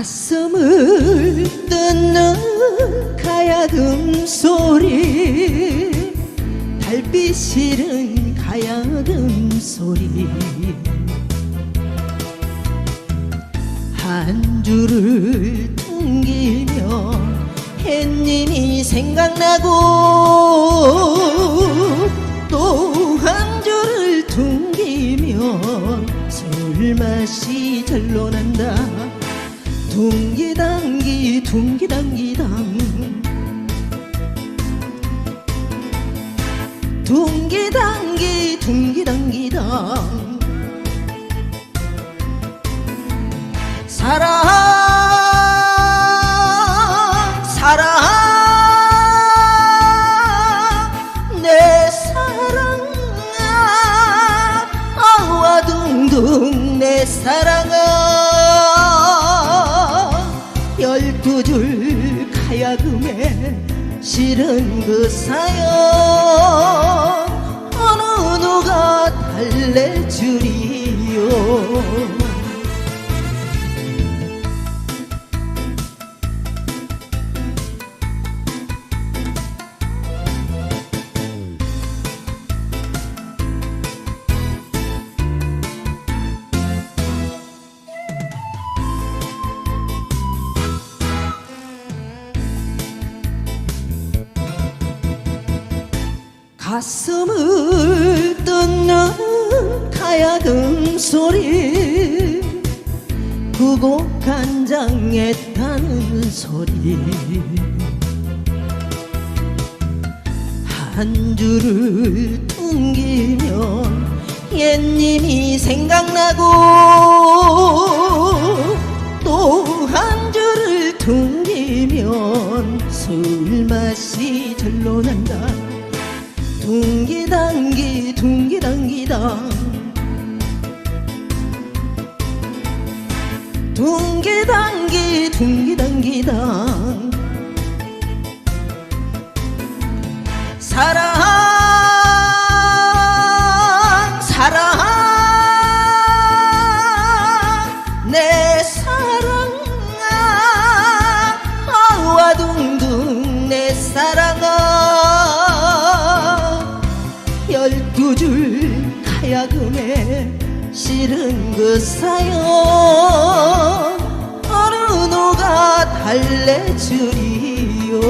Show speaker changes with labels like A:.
A: 가슴을 뜯는 가야금 소리 달빛 실은 가야금 소리. 한 줄을 퉁기며 햇님이 생각나고 또 한 줄을 퉁기며 술 맛이 절로 난다 둥기당기 둥기당기당. 둥기당기 둥기당기당. 사랑 사랑. 내 사랑아 아와 둥둥 내 사랑아 줄 가야금에 실은 그 사연. 어느 누가 달래주리요 가슴을 뜯는 가야금 소리. 구곡 간장에 타는 소리. 한 줄을 퉁기면 옛님이 생각나고 또 한 줄을 퉁기면 술 맛이 절로 난다 둥기당기 둥기당기당 둥기 당기 둥기 당기당 사랑 사랑 두줄 가야금에 실은 그 사연. 어느 누가 달래주리요